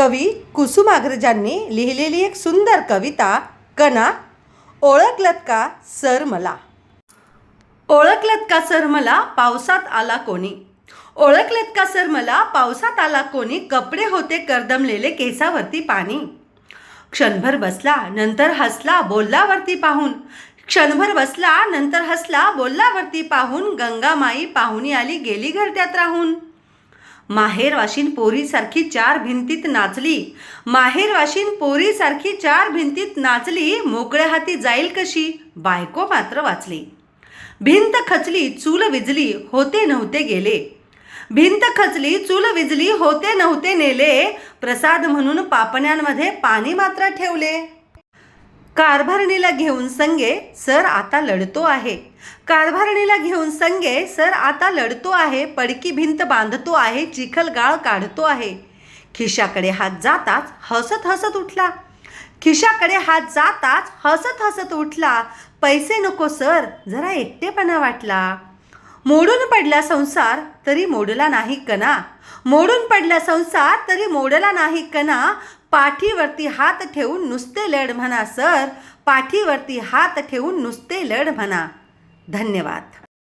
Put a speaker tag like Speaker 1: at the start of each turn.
Speaker 1: कवी कुसुमाग्रजांनी लिहिलेली एक सुंदर कविता कणा ओळखलत का सर मला? ओळखलत का सर मला? पावसात आला कोणी. ओळखलत का सर मला? पावसात आला कोणी? कपडे होते करदमलेले केसावरती पाणी. क्षणभर बसला नंतर हसला बोललावरती पाहून. क्षणभर बसला नंतर हसला बोललावरती पाहून. गंगामाई पाहुणी आली गेली घरट्यात राहून. माहेर वाशिन पोरीसारखी चार भिंतीत नाचली. माहेर वाशिन पोरीसारखी चार भिंतीत नाचली. मोकळ्या हाती जाईल कशी? बायको मात्र वाचली. भिंत खचली चूल विजली होते नव्हते गेले. भिंत खचली चूल विजली होते नव्हते नेले. प्रसाद म्हणून पापण्यांमध्ये पाणी मात्र ठेवले. कारभारणीला घेऊन संगे सर आता लढतो आहे. कारभारणीला घेऊन संगे सर आता लढतो आहे पडकी भिंत बांधतो आहे चिखल गाळ काढतो आहे. खिशाकडे हात जाताच हसत हसत उठला. खिशाकडे हात जाताच हसत हसत उठला. पैसे नको सर जरा एकटेपणा वाटला. मोडून पडला संसार तरी मोडला नाही कणा. मोडून पडला संसार तरी मोडला नाही कणा. पाठीवरती हात ठेवून नुसते लढ म्हणा सर. पाठीवरती हात ठेवून नुसते लढ म्हणा. धन्यवाद.